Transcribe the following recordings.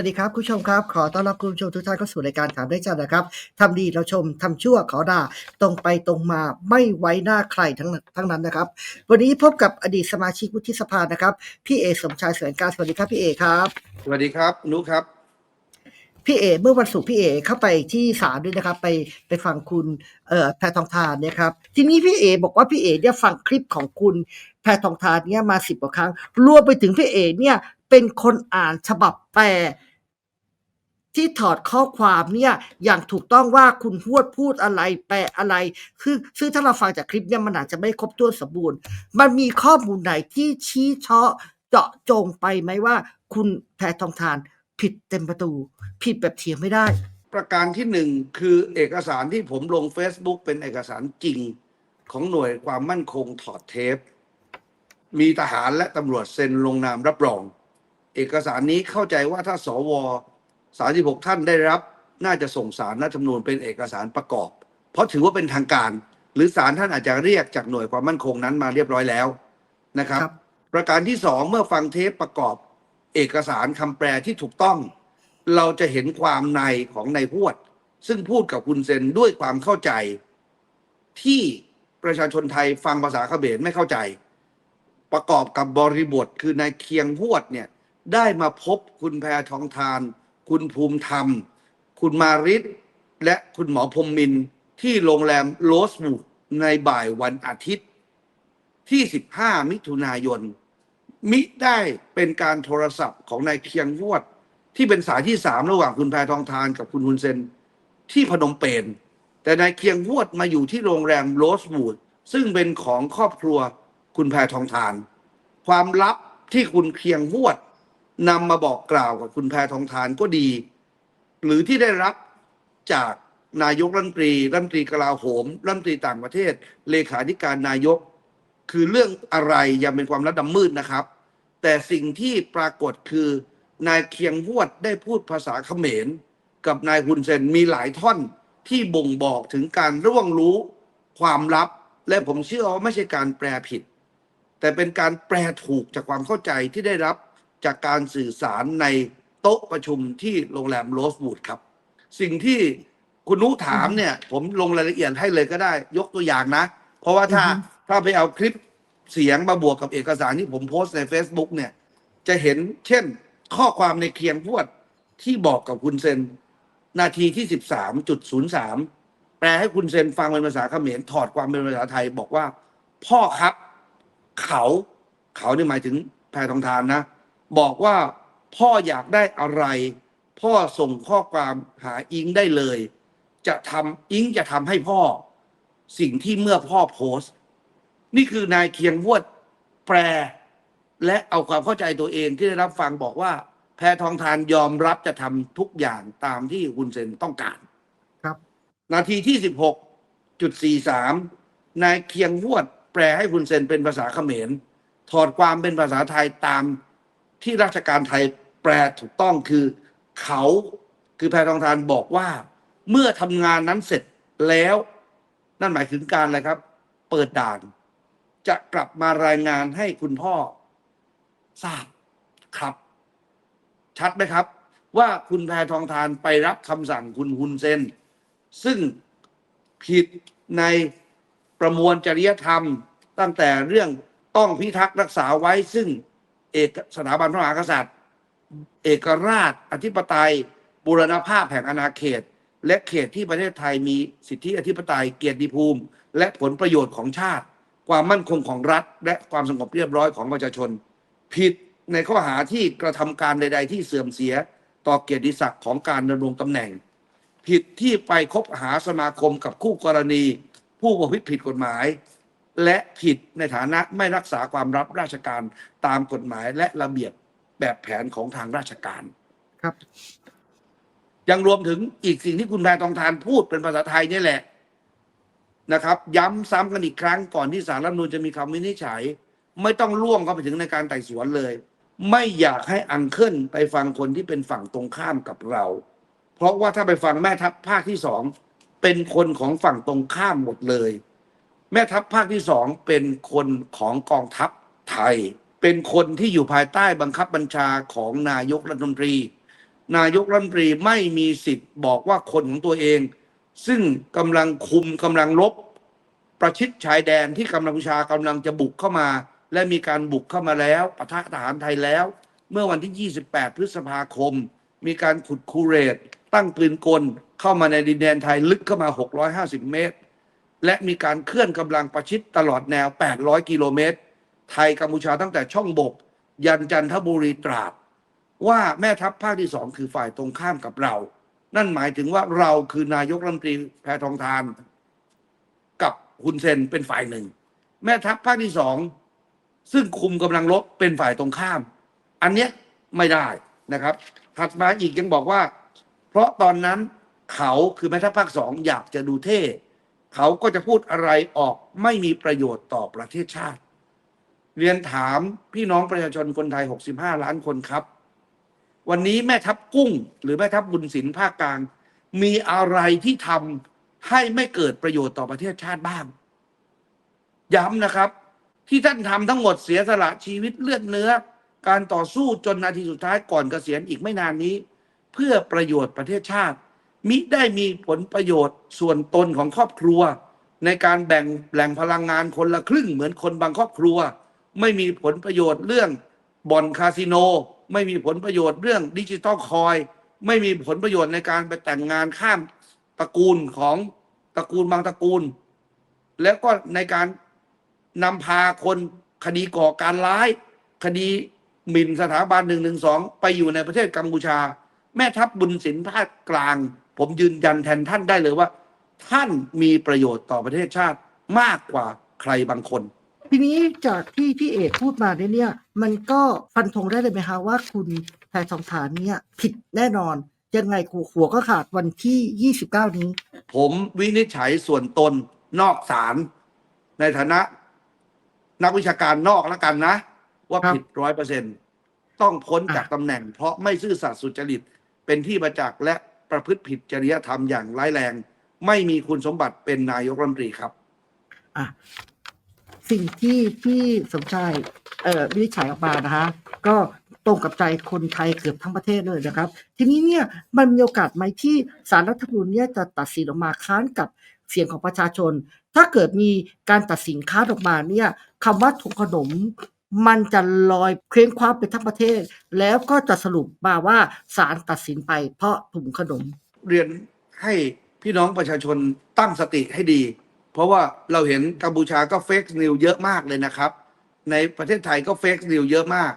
วัสดีครับคุณผู้ชมครับ ขอต้อนรับคุณผู้ชมทุกท่านเข้าสู่รายการถามได้จันนะครับทำดีเราชมทำชั่วขอด่าตรงไปตรงมาไม่ไว้หน้าใครทั้งนั้นทั้งนั้นนะครับ วันนี้พบกับอดีตสมาชิกวุฒิสภานะครับพี่เอสมชายแสวงการสวัสดีครับพี่เอครับสวัสดีครับนุครับพี่เอเมื่อวันศุกร์พี่เอเข้าไปที่ศาลด้วยนะครับ ไปไปฟังคุณเอ่อแพทองทานเนี่ยครับ ทีนี้พี่เอบอกว่าพี่เอเนี่ยฟังคลิปของคุณแพทองทานเนี่ยมาสิบกว่าครั้งรวมไปถึงพี่เอเนี่ยเป็นคนอ่านฉบับแปล ที่ถอดข้อความเนี่ยอย่างถูกต้องว่าคุณพูดพูดอะไรแปลอะไร คือซึ่งถ้าเราฟังจากคลิปเนี่ยมันอาจจะไม่ครบถ้วนสมบูรณ์ มันมีข้อมูลไหนที่ชี้เชาะเจาะจงไปไหมว่า คุณแพทองทานผิดเต็มประตู ผิดแบบเถียงไม่ได้ ประการที่หนึ่งคือเอกสารที่ผมลง Facebook เป็นเอกสารจริงของหน่วยความมั่นคงถอดเทป มีทหารและตำรวจเซ็นลงนามรับรอง เอกสารนี้เข้าใจว่าถ้าสว 36 ท่านได้รับน่าจะส่งสารรัฐธรรมนูญเป็นเอกสารประกอบ เพราะถือว่าเป็นทางการ หรือสารท่านอาจจะเรียกจากหน่วยความมั่นคงนั้นมาเรียบร้อยแล้วนะครับครับ ประการที่สองเมื่อฟังเทปประกอบเอกสารคำแปลที่ถูกต้อง เราจะเห็นความในของนายพวด ซึ่งพูดกับคุณเซนด้วยความเข้าใจ ที่ประชาชนไทยฟังภาษาเขมรไม่เข้าใจ ประกอบกับบริบทคือนายเคียงพวดเนี่ยได้มาพบคุณแพทองทาน คุณภูมิธรรม คุณมาริศและคุณหมอพรมมินที่โรงแรมโรสบูดในบ่ายวันอาทิตย์ ที่ 15 มิถุนายน มิได้เป็นการโทรศัพท์ของนายเคียงวด ที่เป็นสายที่สามระหว่างคุณแพทองทานกับคุณฮุนเซนที่พนมเปญแต่นายเคียงวดมาอยู่ที่โรงแรมโรสบูดซึ่งเป็นของครอบครัวคุณแพทองทาน ความลับที่คุณเคียงวด นำมาบอกกล่าวกับคุณแพทองทานก็ดี หรือที่ได้รับจากนายกรัฐมนตรีรัฐมนตรีกลาโหมรัฐมนตรีต่างประเทศ เลขาธิการนายก คือเรื่องอะไรยังเป็นความลับดำมืดนะครับ แต่สิ่งที่ปรากฏคือนายเคียงพวดได้พูดภาษาเขมร กับนายฮุนเซนมีหลายท่อนที่บ่งบอกถึงการร่วงรู้ความลับ และผมเชื่อว่าไม่ใช่การแปลผิด แต่เป็นการแปลถูกจากความเข้าใจที่ได้รับ จากการสื่อสารในโต๊ะประชุมที่โรงแรมโรสบูดครับ สิ่งที่คุณนุถามเนี่ย ผมลงรายละเอียดให้เลยก็ได้ ยกตัวอย่างนะ เพราะว่าถ้าอือฮึถ้าไปเอาคลิปเสียงมาบวกกับเอกสารที่ผมโพสต์ใน Facebook เนี่ย จะเห็นเช่น ข้อความในเคียงพวดที่บอกกับคุณเซน นาทีที่13.03แปลให้คุณเซนฟังเป็นภาษาเขมรถอดความเป็นภาษาไทยบอกว่า พ่อครับ เขา เขานี่หมายถึงแพรทองทานนะ บอกว่าพ่ออยากได้อะไร พ่อส่งข้อความหาอิงได้เลย จะทำอิงจะทำให้พ่อ สิ่งที่เมื่อพ่อโพสต์ นี่คือนายเคียงวดแปลและเอาความเข้าใจตัวเองที่ได้รับฟังบอกว่า แพทองทานยอมรับจะทำทุกอย่างตามที่ฮุนเซนต้องการ ครับ นาทีที่16.43นายเคียงวดแปลให้คุณเซนเป็นภาษาเขมร ถอดความเป็นภาษาไทยตาม ที่ราชการไทยแปลถูกต้องคือ เขาคือแพทองทานบอกว่า เมื่อทำงานนั้นเสร็จแล้ว นั่นหมายถึงการอะไรครับ เปิดด่าน จะกลับมารายงานให้คุณพ่อทราบครับ ชัดไหมครับ ว่าคุณแพทองทานไปรับคำสั่งคุณฮุนเซนซึ่งผิดในประมวลจริยธรรมตั้งแต่เรื่องต้องพิทักษ์รักษาไว้ซึ่ง เอกสถาบันพระมหากษัตริย์ เอกราช อธิปไตย บูรณภาพแห่งอาณาเขต และเขตที่ประเทศไทยมีสิทธิอธิปไตยเกียรติภูมิ และผลประโยชน์ของชาติ ความมั่นคงของรัฐ และความสงบเรียบร้อยของประชาชน ผิดในข้อหาที่กระทำการใด ๆ ที่เสื่อมเสียต่อเกียรติศักดิ์ของการดำรงตำแหน่ง ผิดที่ไปคบหาสมาคมกับคู่กรณี ผู้ประพฤติผิดกฎหมาย และผิดในฐานะไม่รักษาความรับราชการตามกฎหมายและระเบียบแบบแผนของทางราชการครับ ยังรวมถึงอีกสิ่งที่คุณแพทองทานพูดเป็นภาษาไทยนี่แหละนะครับ ย้ำซ้ำกันอีกครั้งก่อนที่สารรัฐธรรมนูญจะมีคำวินิจฉัย ไม่ต้องล่วงเข้าไปถึงในการไต่สวนเลย ไม่อยากให้อังเคิลไปฟังคนที่เป็นฝั่งตรงข้ามกับเรา เพราะว่าถ้าไปฟังแม่ทัพภาคที่สองเป็นคนของฝั่งตรงข้ามหมดเลย แม่ทัพภาคที่สองเป็นคนของกองทัพไทย เป็นคนที่อยู่ภายใต้บังคับบัญชาของนายกรัฐมนตรี นายกรัฐมนตรีไม่มีสิทธิ์บอกว่าคนของตัวเอง ซึ่งกำลังคุมกำลังรบประชิดชายแดนที่กำลังชากำลังจะบุกเข้ามา และมีการบุกเข้ามาแล้วปะทะทหารไทยแล้ว เมื่อวันที่ 28 พฤษภาคม มีการขุดคูเรต ตั้งปืนกลเข้ามาในดินแดนไทยลึกเข้ามา 650 เมตร และมีการเคลื่อนกำลังประชิดตลอดแนว 800 กิโลเมตร ไทยกัมพูชาตั้งแต่ช่องบก ยันจันทบุรีตราด ว่าแม่ทัพภาคที่สองคือฝ่ายตรงข้ามกับเรา นั่นหมายถึงว่าเราคือนายกรัฐมนตรีแพทองทาน กับฮุนเซนเป็นฝ่ายหนึ่ง แม่ทัพภาคที่สองซึ่งคุมกำลังรบเป็นฝ่ายตรงข้าม อันเนี้ยไม่ได้นะครับ ถัดมาอีกยังบอกว่า เพราะตอนนั้นเขาคือแม่ทัพภาคสองอยากจะดูเท่ เขาก็จะพูดอะไรออกไม่มีประโยชน์ต่อประเทศชาติ เรียนถามพี่น้องประชาชนคนไทย 65 ล้านคนครับ วันนี้แม่ทัพกุ้ง หรือแม่ทัพบุญสินภาคกลาง มีอะไรที่ทำให้ไม่เกิดประโยชน์ต่อประเทศชาติบ้าง ย้ำนะครับ ที่ท่านทำทั้งหมดเสียสละชีวิตเลือดเนื้อ การต่อสู้จนนาทีสุดท้ายก่อนเกษียณอีกไม่นานนี้ เพื่อประโยชน์ประเทศชาติ มิได้มีผลประโยชน์ส่วนตนของครอบครัว ในการแบ่งแหล่งพลังงานคนละครึ่งเหมือนคนบางครอบครัว ไม่มีผลประโยชน์เรื่องบ่อนคาสิโน ไม่มีผลประโยชน์เรื่องดิจิตอลคอย ไม่มีผลประโยชน์ในการไปแต่งงานข้ามตระกูลของตระกูลบางตระกูล แล้วก็ในการนำพาคนคดีก่อการร้าย คดีหมิ่นสถาบันหนึ่งหนึ่งสองไปอยู่ในประเทศกัมพูชา แม่ทัพบุญสินภาคกลาง ผมยืนยันแทนท่านได้เลยว่า ท่านมีประโยชน์ต่อประเทศชาติมากกว่าใครบางคน ทีนี้จากที่พี่เอกพูดมาเนี่ยเนี่ยมันก็ฟันธงได้เลยไหมคะว่าคุณแพทองทานเนี่ยผิดแน่นอนยังไงหัวหัวก็ขาดวันที่ 29 นี้ ผมวินิจฉัยส่วนตนนอกศาลในฐานะ นักวิชาการนอกแล้วกันนะ ว่าครับผิดร้อยเปอร์เซ็นต้องพ้นอะจากตำแหน่ง เพราะไม่ซื่อสัตย์สุจริตเป็นที่ประจักษ์และ ประพฤติผิดจริยธรรมอย่างร้ายแรง ไม่มีคุณสมบัติเป็นนายกรัฐมนตรีครับ อะสิ่งที่พี่สมชายเอ่อวิจัยออกมานะคะ ก็ตรงกับใจคนไทยเกือบทั้งประเทศเลยนะครับ ทีนี้เนี่ยมันมีโอกาสไหมที่สารรัฐธรรมนูญเนี่ยจะตัดสินออกมาค้านกับเสียงของประชาชน ถ้าเกิดมีการตัดสินค้านออกมาเนี่ยคำว่าถุงขนม มันจะลอยเคว้งคว้างไปทั้งประเทศ แล้วก็จะสรุปมาว่าศาลตัดสินไปเพราะถุงขนม เรียนให้พี่น้องประชาชนตั้งสติให้ดี เพราะว่าเราเห็นกัมพูชาก็เฟกนิวเยอะมากเลยนะครับ ในประเทศไทยก็เฟกนิวเยอะมาก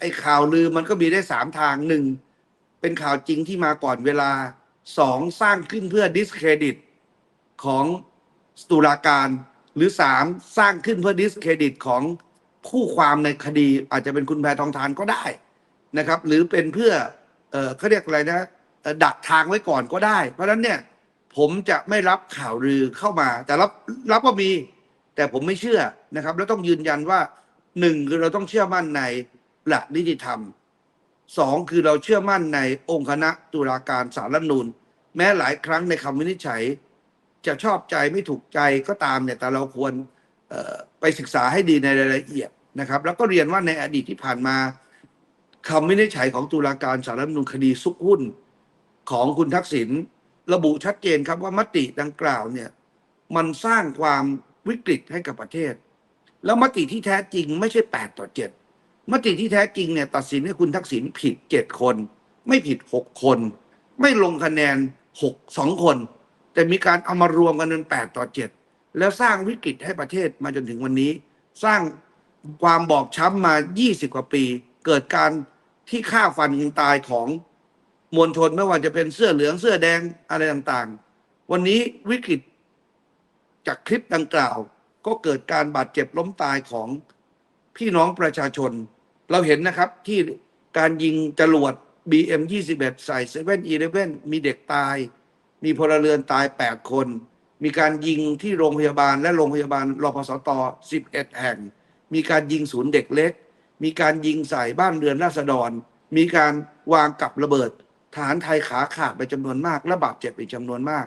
ไอ้ข่าวลือมันก็มีได้สามทางหนึ่งเป็นข่าวจริงที่มาก่อนเวลาสองสร้างขึ้นเพื่อดิสเครดิตของตุลาการ หรือสามสร้างขึ้นเพื่อดิสเครดิตของ คู่ความในคดีอาจจะเป็นคุณแพทองทานก็ได้นะครับ หรือเป็นเพื่อเออเขาเรียกอะไรนะดักทางไว้ก่อนก็ได้ เพราะฉะนั้นเนี่ยผมจะไม่รับข่าวลือเข้ามา แต่รับรับว่ามี แต่ผมไม่เชื่อนะครับ แล้วต้องยืนยันว่าหนึ่งคือเราต้องเชื่อมั่นในหลักนิติธรรมสองคือเราเชื่อมั่นในองค์คณะตุลาการสารรัฐนูญแม้หลายครั้งในคำวินิจฉัย จะชอบใจไม่ถูกใจก็ตามเนี่ยแต่เราควรเอ่อไปศึกษาให้ดีในรายละเอียด นะครับ แล้วก็เรียนว่าในอดีตที่ผ่านมาคำวินิจฉัยของตุลาการสารรัฐธรรมนูญคดีซุกหุ้นของคุณทักษิณระบุชัดเจนครับว่ามติดังกล่าวเนี่ยมันสร้างความวิกฤตให้กับประเทศ แล้วมติที่แท้จริงไม่ใช่แปดต่อเจ็ดมติที่แท้จริงเนี่ยตัดสินให้คุณทักษิณผิดเจ็ดคน ไม่ผิดหกคน ไม่ลงคะแนนหกสองคน แต่มีการเอามารวมกันเป็นแปดต่อเจ็ดแล้วสร้างวิกฤตให้ประเทศมาจนถึงวันนี้ สร้าง ความบอบช้ำมา 20 กว่าปี เกิดการที่ฆ่าฟันยิงตายของมวลชนไม่ว่าจะเป็นเสื้อเหลืองเสื้อแดงอะไรต่างๆ วันนี้วิกฤตจากคลิปดังกล่าว ก็เกิดการบาดเจ็บล้มตายของพี่น้องประชาชน เราเห็นนะครับที่การยิงจรวด BM 21 ใส่7 e เ e ่ e มีเด็กตาย มีพลเรือนตาย 8 คน มีการยิงที่โรงพยาบาลและโรงพยาบาลรพสต11 แห่ง มีการยิงศูนย์เด็กเล็ก มีการยิงใส่บ้านเรือนราษฎร มีการวางกับระเบิดทหารไทยขาขาดไปจำนวนมาก และบาดเจ็บอีกจำนวนมาก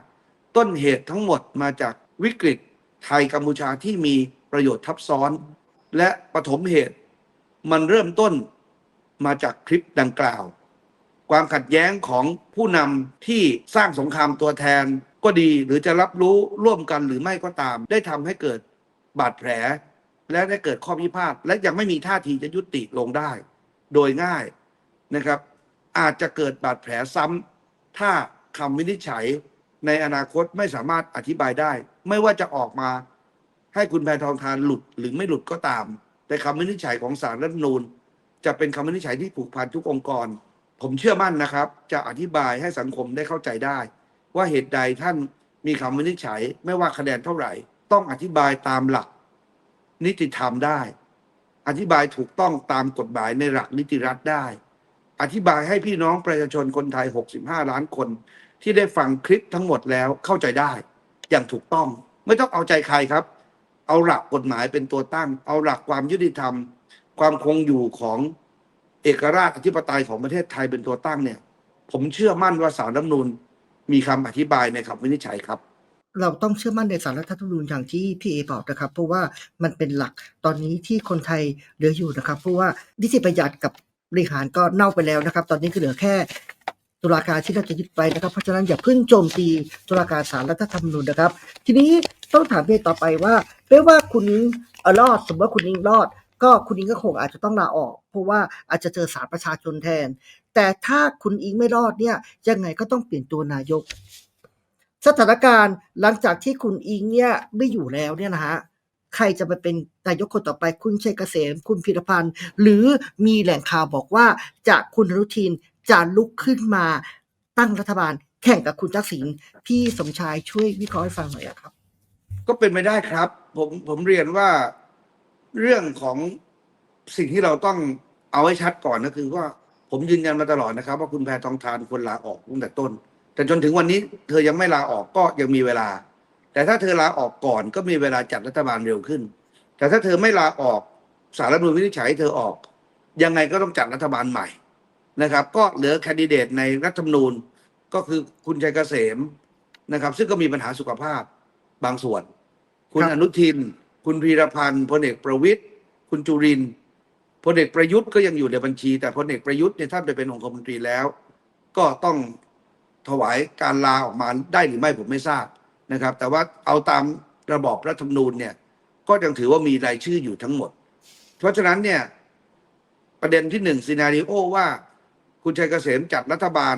ต้นเหตุทั้งหมดมาจากวิกฤตไทยกัมพูชาที่มีประโยชน์ทับซ้อน และปฐมเหตุ มันเริ่มต้นมาจากคลิปดังกล่าว ความขัดแย้งของผู้นำที่สร้างสงครามตัวแทนก็ดีหรือจะรับรู้ร่วมกันหรือไม่ก็ตาม ได้ทำให้เกิดบาดแผล และได้เกิดข้อพิพาทและยังไม่มีท่าทีจะยุติลงได้ โดยง่ายนะครับ อาจจะเกิดบาดแผลซ้ำถ้าคำวินิจฉัยในอนาคตไม่สามารถอธิบายได้ ไม่ว่าจะออกมาให้คุณแพทองทานหลุดหรือไม่หลุดก็ตาม แต่คำวินิจฉัยของศาลรัฐธรรมนูญ จะเป็นคำวินิจฉัยที่ผูกพันทุกองค์กร ผมเชื่อมั่นนะครับ จะอธิบายให้สังคมได้เข้าใจได้ ว่าเหตุใดท่านมีคำวินิจฉัย ไม่ว่าคะแนนเท่าไหร่ ต้องอธิบายตามหลัก นิติธรรมได้ อธิบายถูกต้องตามกฎหมายในหลักนิติรัฐได้ อธิบายให้พี่น้องประชาชนคนไทย 65 ล้านคน ที่ได้ฟังคลิปทั้งหมดแล้วเข้าใจได้ อย่างถูกต้องไม่ต้องเอาใจใครครับ เอาหลักกฎหมายเป็นตัวตั้ง เอาหลักความยุติธรรม ความคงอยู่ของเอกราชอธิปไตยของประเทศไทยเป็นตัวตั้งเนี่ย ผมเชื่อมั่นว่าสารรัฐมนูญมีคำอธิบายในคำวินิจฉัยครับ เราต้องเชื่อมั่นในสารรัฐธรรมนูญอย่างที่พี่เอบอกนะครับ เพราะว่ามันเป็นหลักตอนนี้ที่คนไทยเหลืออยู่นะครับ เพราะว่านิติบัญญัติกับบริหารก็เน่าไปแล้วนะครับ ตอนนี้ก็เหลือแค่ตุลาการที่เราจะยึดไปนะครับ เพราะฉะนั้นอย่าเพิ่งโจมตีตุลาการสารรัฐธรรมนูญนะครับ ทีนี้ต้องถามพี่ต่อไปว่าไม่ว่าคุณนิ้งเอ่อรอดสมมติว่าคุณนิ้งรอด ก็คุณนิ้งก็คงอาจจะต้องลาออก เพราะว่าอาจจะเจอสารประชาชนแทน แต่ถ้าคุณอิงไม่รอดเนี่ยยังไงก็ต้องเปลี่ยนตัวนายก สถานการณ์หลังจากที่คุณอิงเนี่ยไม่อยู่แล้วเนี่ยนะฮะใครจะมาเป็นนายกคนต่อไปคุณชัยเกษม คุณพิรพันธ์ หรือมีแหล่งข่าวบอกว่าจากคุณอนุทินจะลุกขึ้นมาตั้งรัฐบาลแข่งกับคุณทักษิณพี่สมชายช่วยวิเคราะห์ให้ฟังหน่อยครับ ก็เป็นไปได้ครับ ผมผมเรียนว่าเรื่องของสิ่งที่เราต้องเอาให้ชัดก่อนก็คือว่า ผมยืนยันมาตลอดนะครับ ว่าคุณแพทองทานควรลาออกตั้งแต่ต้น แต่จนถึงวันนี้เธอยังไม่ลาออกก็ยังมีเวลา แต่ถ้าเธอลาออกก่อนก็มีเวลาจัดรัฐบาลเร็วขึ้น แต่ถ้าเธอไม่ลาออกสารรัฐมนูญวินิจฉัยเธอออก ยังไงก็ต้องจัดรัฐบาลใหม่นะครับ ก็เหลือแคนดิเดตในรัฐธรรมนูญก็คือคุณชัยเกษมนะครับ ซึ่งก็มีปัญหาสุขภาพบางส่วน คุณคอนุทิน คุณพีรพันธ์พลเอกประวิตยคุณจุรินพลเอกประยุทธ์ก็ยังอยู่ในบัญชี แต่พลเอกประยุทธ์เนี่ยท่านไปเป็นองคมนตรีแล้ว ก็ต้อง ถวายการลาออกมาได้หรือไม่ผมไม่ทราบนะครับ แต่ว่าเอาตามระบอบรัฐธรรมนูญเนี่ย ก็ยังถือว่ามีรายชื่ออยู่ทั้งหมด เพราะฉะนั้นเนี่ย ประเด็นที่หนึ่งซีนารีโอว่า คุณชัยเกษมจัดรัฐบาล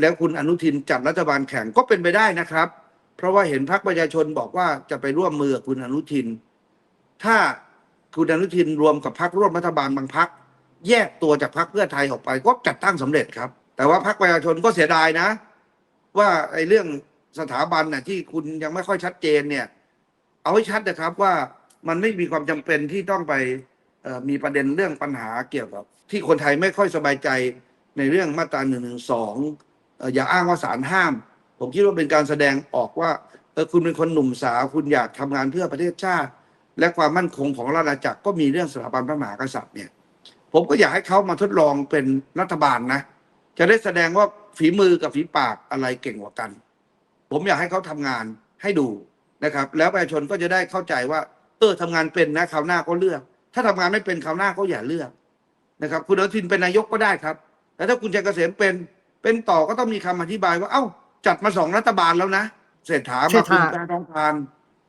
แล้วคุณอนุทินจัดรัฐบาลแข่งก็เป็นไปได้นะครับ เพราะว่าเห็นพรรคประชาชนบอกว่าจะไปร่วมมือกับคุณอนุทิน ถ้าคุณอนุทินรวมกับพรรคร่วมรัฐบาลบางพรรคแยกตัวจากพรรคเพื่อไทยออกไป ก็จัดตั้งสำเร็จครับ แต่ว่าพรรคประชาชนก็เสียดายนะ ว่าไอ้เรื่องสถาบันน่ะที่คุณยังไม่ค่อยชัดเจนเนี่ย เอาให้ชัดนะครับว่ามันไม่มีความจำเป็นที่ต้องไปเอ่อมีประเด็นเรื่องปัญหาเกี่ยวกับ ที่คนไทยไม่ค่อยสบายใจในเรื่องมาตราหนึ่งหนึ่งสองอย่าอ้างว่าศาลห้าม ผมคิดว่าเป็นการแสดงออกว่าเออคุณเป็นคนหนุ่มสาวคุณอยากทำงานเพื่อประเทศชาติ และความมั่นคงของราชอาณาจักรก็มีเรื่องสถาบันพระมหากษัตริย์เนี่ย ผมก็อยากให้เขามาทดลองเป็นรัฐบาลนะ จะได้แสดงว่า ฝีมือกับฝีปากอะไรเก่งกว่ากัน ผมอยากให้เขาทำงานให้ดูนะครับ แล้วประชาชนก็จะได้เข้าใจว่า เออทำงานเป็นนะคราวหน้าก็เลือก ถ้าทำงานไม่เป็นคราวหน้าก็อย่าเลือกนะครับ คุณอนุทินเป็นนายกก็ได้ครับแต่ถ้าคุณชัยเกษมเป็นเป็นต่อก็ต้องมีคำอธิบายว่า เอ้า จัดมาสองรัฐบาลแล้วนะเศรษฐาเศรมาษคุณฐาแพทองทาน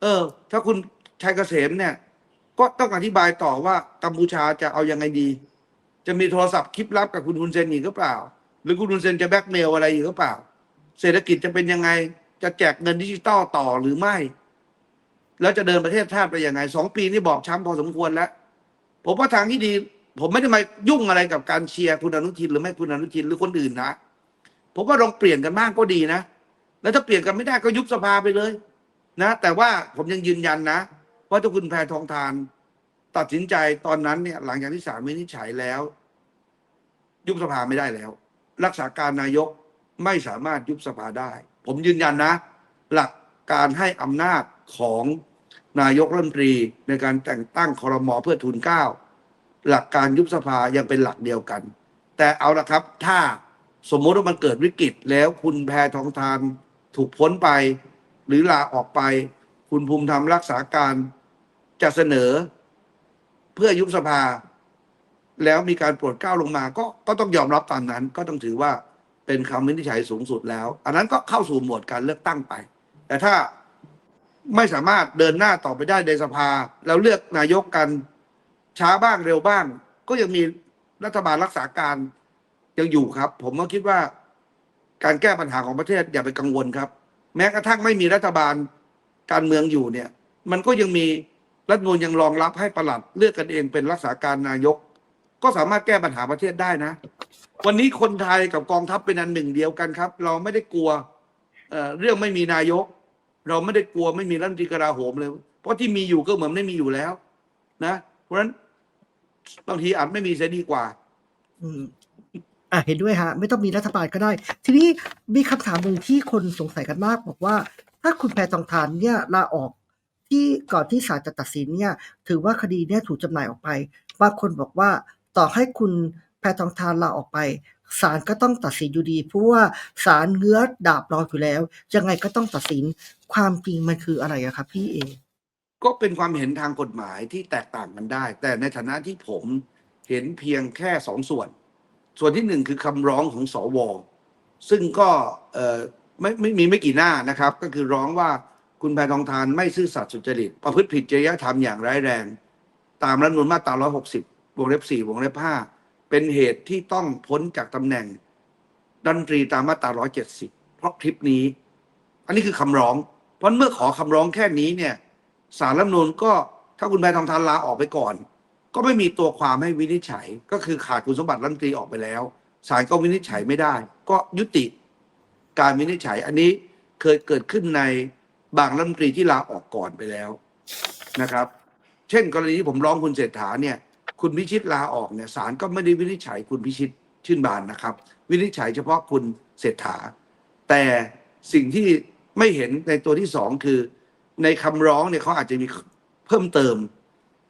เออ ถ้าคุณชัยเกษมเนี่ย ก็ต้องอธิบายต่อว่ากัมพูชาจะเอายังไงดี จะมีโทรศัพท์คลิปลับกับคุณฮุนเซนอีกหรือเปล่า หรือคุณฮุนเซนจะแบ็กเมลอะไรอีกหรือเปล่า เศรษฐกิจจะเป็นยังไง จะแจกเงินดิจิตอลต่อหรือไม่ แล้วจะเดินประเทศชาติไปยังไงสองปีนี่บอบช้ำพอสมควรแล้ว ผมว่าทางที่ดี ผมไม่ได้มายุ่งอะไรกับการเชียร์คุณอนุทินหรือไม่คุณอนุทินหรือคนอื่นนะผมว่าลองเปลี่ยนกันบ้างก็ดีนะ แล้วถ้าเปลี่ยนกันไม่ได้ก็ยุบสภาไปเลย นะ แต่ว่าผมยังยืนยันนะว่าถ้าคุณแพทองทาน ตัดสินใจตอนนั้นเนี่ย หลังจากที่ศาลวินิจฉัยแล้ว ยุบสภาไม่ได้แล้ว รักษาการนายกไม่สามารถยุบสภาได้ ผมยืนยันนะ หลักการให้อำนาจของนายกรัฐมนตรีในการแต่งตั้งคอรมอเพื่อทุนเก้าหลักการยุบสภายังเป็นหลักเดียวกัน แต่เอาละครับ ถ้าสมมติว่ามันเกิดวิกฤตแล้วคุณแพทองทานถูกพ้นไป หรือลาออกไป คุณภูมิธรรมรักษาการจะเสนอ เพื่อยุบสภา แล้วมีการโปรดเกล้าลงมาก็ก็ต้องยอมรับตามนั้น ก็ต้องถือว่าเป็นคำวินิจฉัยสูงสุดแล้ว อันนั้นก็เข้าสู่โหมวดการเลือกตั้งไป แต่ถ้าไม่สามารถเดินหน้าต่อไปได้ในสภา แล้วเลือกนายกกันช้าบ้างเร็วบ้าง ก็ยังมีรัฐบาลรักษาการยังอยู่ครับ ผมก็คิดว่าการแก้ปัญหาของประเทศอย่าไปกังวลครับ แม้กระทั่งไม่มีรัฐบาลการเมืองอยู่เนี่ย มันก็ยังมีรัฐมนูลยังรองรับให้ประหลัดเลือกกันเองเป็นรักษาการนายก ก็สามารถแก้ปัญหาประเทศได้นะ วันนี้คนไทยกับกองทัพเป็นอันหนึ่งเดียวกันครับ เราไม่ได้กลัวเเรื่องไม่มีนายก เราไม่ได้กลัวไม่มีรัฐมนตรีกลาโหมเลย เพราะที่มีอยู่ก็เหมือนไม่มีอยู่แล้ว นะ เพราะฉะนั้นบางทีอาจไม่มีเสียดีกว่า อืมอะเห็นด้วยฮะ ไม่ต้องมีรัฐบาลก็ได้ ทีนี้มีคำถามหนึ่งที่คนสงสัยกันมาก บอกว่า ถ้าคุณแพทองทานเนี่ยลาออกที่ก่อนที่ศาลจะตัดสินเนี่ย ถือว่าคดีเนี่ยถูกจำหน่ายออกไปบางคนบอกว่า ต่อให้คุณแพทองทานลาออกไปศาลก็ต้องตัดสินอยู่ดี เพราะว่าศาลเงื้อดาบรออยู่แล้ว ยังไงก็ต้องตัดสินความจริงมันคืออะไรอะครับพี่เอก็เป็นความเห็นทางกฎหมายที่แตกต่างกันได้ แต่ในฐานะที่ผมเห็นเพียงแค่สองส่วน ส่วนที่หนึ่งคือคำร้องของสวซึ่งก็เออไม่ไม่มีไม่กี่หน้านะครับ ก็คือร้องว่าคุณแพทองทานไม่ซื่อสัตย์สุจริต ประพฤติผิดจริยธรรมอย่างร้ายแรง ตามรัฐธรรมนูลมาตรา 160 วงเล็บ4วงเล็บ5เป็นเหตุที่ต้องพ้นจากตำแหน่งรันตรีตามมาตรา170เจ็ดสิบเพราะคลิปนี้ อันนี้คือคำร้อง เพราะเมื่อขอคำร้องแค่นี้เนี่ยสารรัฐมนูลก็ถ้าคุณแพทองทานลาออกไปก่อน ก็ไม่มีตัวความให้วินิจฉัย ก็คือขาดคุณสมบัติรัฐมนตรีออกไปแล้วศาลก็วินิจฉัยไม่ได้ ก็ยุติการวินิจฉัย อันนี้เคยเกิดขึ้นในบางรัฐมนตรีที่ลาออกก่อนไปแล้วนะครับ เช่น กรณีที่ผมร้องคุณเศรษฐาเนี่ย คุณพิชิตลาออกเนี่ยศาลก็ไม่ได้วินิจฉัยคุณพิชิตชื่นบานนะครับ วินิจฉัยเฉพาะคุณเศรษฐา แต่สิ่งที่ไม่เห็นในตัวที่สองคือ ในคำร้องเนี่ยเขาอาจจะมีเพิ่มเติม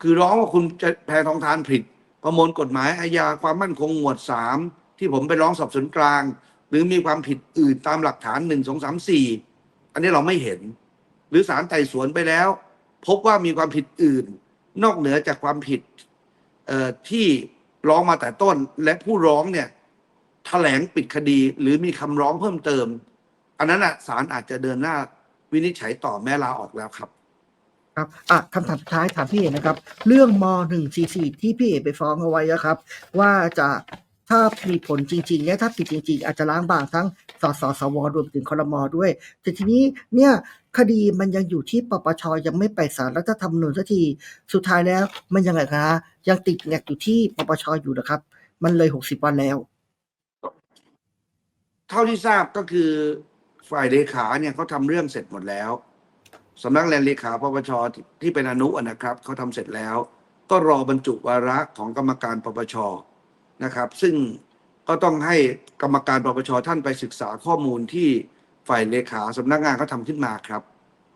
คือร้องว่าคุณจะแพทองทานผิด ประมวลกฎหมายอาญาความมั่นคงหมวดสามที่ผมไปร้องสอบสวนกลาง หรือมีความผิดอื่นตามหลักฐานหนึ่งสองสามสี่อันนี้เราไม่เห็น หรือศาลไต่สวนไปแล้ว พบว่ามีความผิดอื่น นอกเหนือจากความผิด ที่ร้องมาแต่ต้นและผู้ร้องเนี่ยแถลงปิดคดีหรือมีคำร้องเพิ่มเติม อันนั้นอะศาลอาจจะเดินหน้าวินิจฉัยต่อแม่ลาออกแล้วครับครับอะคำถามสุดท้ายถามพี่เอกนะครับ เรื่องม .144 ที่พี่เอกไปฟ้องเอาไว้นะครับ ว่าจะ ถ้ามีผลจริงๆเนี่ยถ้าผิดจริง ๆ อาจจะล้างบางทั้งสสสวรวมถึงคอรมอด้วย แต่ทีนี้เนี่ยคดีมันยังอยู่ที่ปปชยังไม่ไปศาลรัฐธรรมนูญสักที สุดท้ายแล้วมันยังไงคะยังติดแงกอยู่ที่ปปชอยู่นะครับ มันเลย60วันแล้ว เท่าที่ทราบก็คือฝ่ายเลขาเนี่ยเขาทำเรื่องเสร็จหมดแล้วสำนักงานเลขาปปชที่เป็นอนุอะนะครับเขาทำเสร็จแล้ว ก็รอบรรจุวาระของกรรมการปปช นะครับ ซึ่งก็ต้องให้กรรมการปปชท่านไปศึกษาข้อมูลที่ฝ่ายเลขาสำนักงานเขาทำขึ้นมาครับ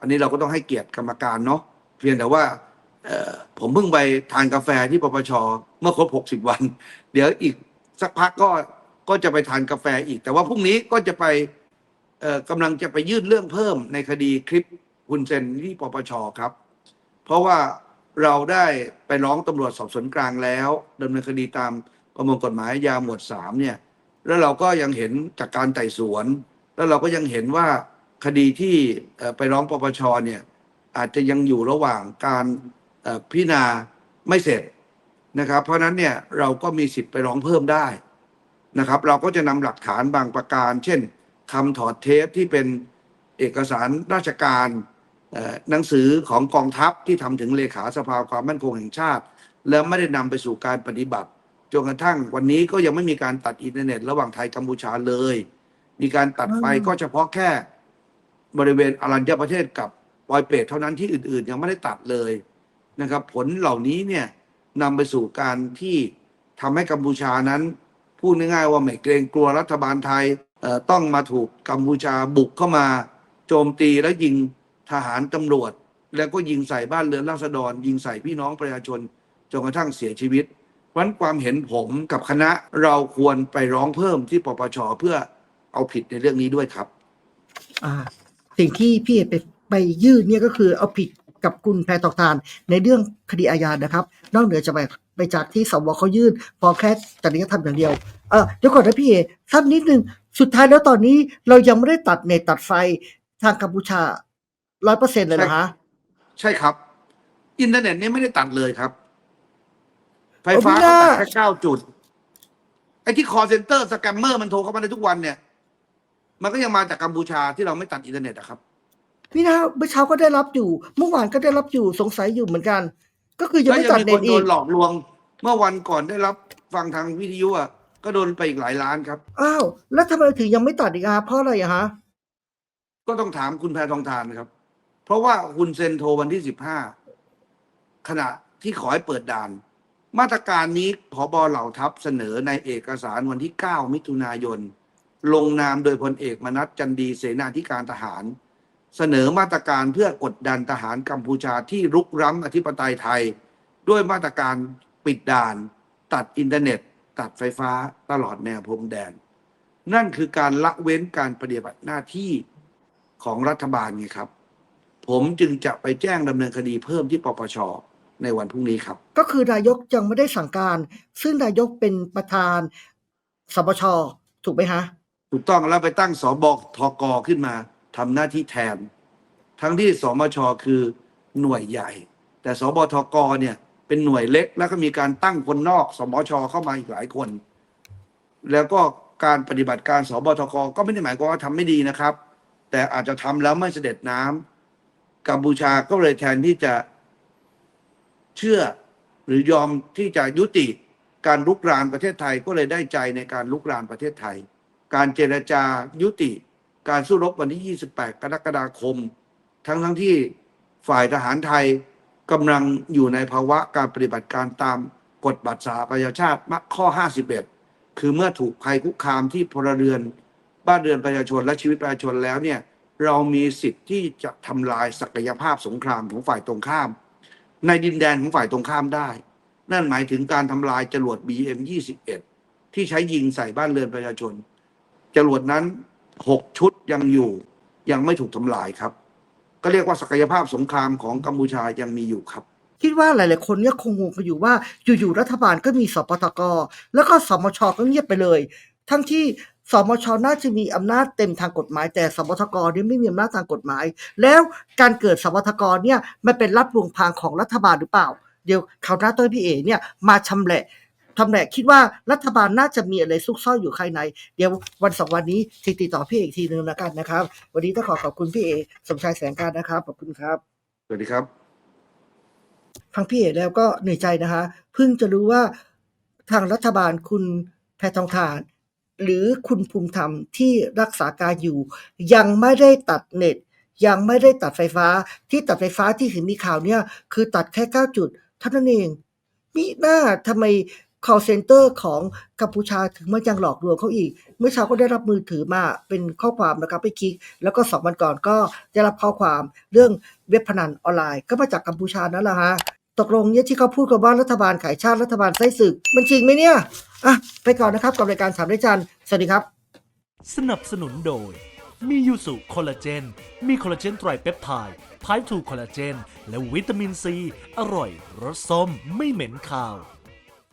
อันนี้เราก็ต้องให้เกียรติกรรมการเนาะเพียงแต่ว่าผมเพิ่งไปทานกาแฟที่ปปชเมื่อครบ 60 วัน เดี๋ยวอีกสักพักก็ก็จะไปทานกาแฟอีก แต่ว่าพรุ่งนี้ก็จะไปเอ่อกำลังจะไปยื่นเรื่องเพิ่มในคดีคลิปคุณเซนที่ปปชครับ เพราะว่าเราได้ไปร้องตำรวจสอบสวนกลางแล้วดำเนินคดีตาม ประมวลกฎหมายอาหมวดสามเนี่ยแล้วเราก็ยังเห็นจากการไต่สวน แล้วเราก็ยังเห็นว่าคดีที่ไปร้องปปชเนี่ยอาจจะยังอยู่ระหว่างการพิจารณาไม่เสร็จนะครับ เพราะนั้นเนี่ยเราก็มีสิทธิ์ไปร้องเพิ่มได้นะครับ เราก็จะนำหลักฐานบางประการ เช่นคำถอดเทปที่เป็นเอกสารราชการหนังสือของกองทัพที่ทำถึงเลขาสภาความมั่นคงแห่งชาติ แล้วไม่ได้นำไปสู่การปฏิบัติ จนกระทั่งวันนี้ก็ยังไม่มีการตัดอินเทอร์เน็ต ระหว่างไทยกัมพูชาเลย มีการตัดไฟอืมก็เฉพาะแค่บริเวณอรัญญประเทศกับปอยเปรตเท่านั้นที่อื่นๆ ยังไม่ได้ตัดเลยนะครับ ผลเหล่านี้เนี่ยนำไปสู่การที่ทำให้กัมพูชานั้นพูดง่ายๆว่าไม่เกรงกลัวรัฐบาลไทยเอ่อต้องมาถูกกัมพูชาบุกเข้ามา โจมตีและยิงทหารตำรวจ แล้วก็ยิงใส่บ้านเรือนราษฎร ยิงใส่พี่น้องประชาชนจนกระทั่งเสียชีวิต เพราะฉะนั้นความเห็นผมกับคณะเราควรไปร้องเพิ่มที่ปปชเพื่อเอาผิดในเรื่องนี้ด้วยครับ อ่า สิ่งที่พี่เอกไปไปยื่นเนี่ยก็คือเอาผิดกับคุณแพทองทานในเรื่องคดีอาญานะครับ นอกเหนือจากไปไปจากที่สวเขายื่นพอแค่จริยธรรมอย่างเดียวเออเดี๋ยวก่อนนะพี่เอสั้นนิดนึงสุดท้ายแล้วตอนนี้เรายังไม่ได้ตัดเน็ตตัดไฟทางกัมพูชาร้อยเปอร์เซ็นต์เลยเหรอฮะใช่ครับ อินเทอร์เน็ตเนี่ยไม่ได้ตัดเลยครับ ไฟโอ้ฟ้าไม่ก็น่าตัดแค่เก้าจุด ไอ้ที่คอเซ็นเตอร์สแกมเมอร์มันโทรเข้ามาในทุกวันเนี่ย มันก็ยังมาจากกัมพูชาที่เราไม่ตัดอินเทอร์เน็ตอะครับ พี่นะเมื่อเช้าก็ได้รับอยู่ เมื่อวานก็ได้รับอยู่สงสัยอยู่เหมือนกัน ก็คือยังแล้วไม่ยังตัดมีเน็คตนโดอีกนหลอกลวง เมื่อวันก่อนได้รับฟังทางวิทยุอะก็โดนไปอีกหลายล้านครับ อ้าว แล้วทำไมถึงยังไม่ตัดอีกอะเพราะอะไรอะฮะ ก็ต้องถามคุณแพทองทานครับ เพราะว่าคุณเซ็นโทรวันที่สิบห้าขณะที่ขอให้เปิดด่าน มาตรการนี้พบเหล่าทัพเสนอในเอกสารวันที่ 9 มิถุนายน ลงนามโดยพลเอกมนัสจันดีเสนาธิการทหาร เสนอมาตรการเพื่อกดดันทหารกัมพูชาที่รุกร้ำอธิปไตยไทย ด้วยมาตรการปิดด่าน ตัดอินเทอร์เน็ต ตัดไฟฟ้าตลอดแนวพรมแดน นั่นคือการละเว้นการปฏิบัติหน้าที่ของรัฐบาลไงครับ ผมจึงจะไปแจ้งดำเนินคดีเพิ่มที่ปปช ในวันพรุ่งนี้ครับ ก็คือนายกยังไม่ได้สั่งการ ซึ่งนายกเป็นประธานสปชถูกไหมฮะ ถูกต้องแล้วไปตั้งสบทกขึ้นมาทำหน้าที่แทน ทั้งที่สมชคือหน่วยใหญ่ แต่สบทกเนี่ยเป็นหน่วยเล็ก แล้วก็มีการตั้งคนนอก สมชเข้ามาอีกหลายคน แล้วก็การปฏิบัติการสบทกก็ไม่ได้หมายความว่าทำไม่ดีนะครับ แต่อาจจะทำแล้วไม่เสด็จน้ำกัมพูชาก็เลยแทนที่จะ เชื่อหรือยอมที่จะยุติการลุกรานประเทศไทยก็เลยได้ใจในการลุกรานประเทศไทย การเจรจายุติ การสู้รบวันที่ 28 กรกฎาคม ทั้งทั้งที่ฝ่ายทหารไทยกำลังอยู่ในภาวะการปฏิบัติการตามกฎบัตรสหประชาชาติมข้อ 51 คือเมื่อถูกภัยคุกคามที่พลเรือน บ้านเรือนประชาชนและชีวิตประชาชนแล้วเนี่ยเรามีสิทธิ์ที่จะทำลายศักยภาพสงครามของฝ่ายตรงข้าม ในดินแดนของฝ่ายตรงข้ามได้ นั่นหมายถึงการทำลายจรวด BM21 ที่ใช้ยิงใส่บ้านเรือนประชาชน จรวดนั้นหกชุดยังอยู่ ยังไม่ถูกทำลายครับ ก็เรียกว่าศักยภาพสงครามของกัมพูชายังมีอยู่ครับคิดว่าหลาย ๆ คนเนี่ยคงงงกันอยู่ว่าอยู่ ๆ รัฐบาลก็มีสปทกแล้วก็สมชก็เงียบไปเลย ทั้งที่ สมชน่าจะมีอำนาจเต็มทางกฎหมาย แต่สปทกเนี่ยไม่มีอำนาจทางกฎหมาย แล้วการเกิดสปทกเนี่ยมันเป็นรับลวงพรางของรัฐบาลหรือเปล่า เดี๋ยวคราวหน้าต้อยพี่เอเนี่ยมาชำแหละทำแหละคิดว่ารัฐบาลน่าจะมีอะไรซุกซ่อนอยู่ภายใน เดี๋ยววันสองวันนี้ติดติดต่อพี่เอกทีนึงแล้วกันนะครับ วันนี้ต้องขอขอบคุณพี่เอสมชายแสงการนะครับขอบคุณครับสวัสดีครับฟังพี่เอกแล้วก็เหนื่อยใจนะคะเพิ่งจะรู้ว่าทางรัฐบาลคุณแพทองทาน หรือคุณภูมิธรรมที่รักษาการอยู่ ยังไม่ได้ตัดเน็ต ยังไม่ได้ตัดไฟฟ้าที่ตัดไฟฟ้าที่เห็นมีข่าวเนี่ยคือตัดแค่ 9 จุดเท่านั้นเองมีหน้าทำไม call center ของกัมพูชาถึงมายังหลอกลวงเขาอีก เมื่อเช้าก็ได้รับมือถือมาเป็นข้อความนะครับไปคลิก แล้วก็สองวันก่อนก็ได้รับข้อความเรื่องเว็บพนันออนไลน์ ก็มาจากกัมพูชานั่นแหละฮะ ตกลงเนี่ยที่เขาพูดกันว่ารัฐบาลขายชาติรัฐบาลไส้ศึก มันจริงไหมเนี่ยอะไปก่อนนะครับกับรายการสามได้จันสวัสดีครับ สนับสนุนโดย มียูสุคอลลาเจน มีคอลลาเจนไตรเปปไทด์ไพร์ทูคอลลาเจน และวิตามินซี อร่อยรสส้มไม่เหม็นคาว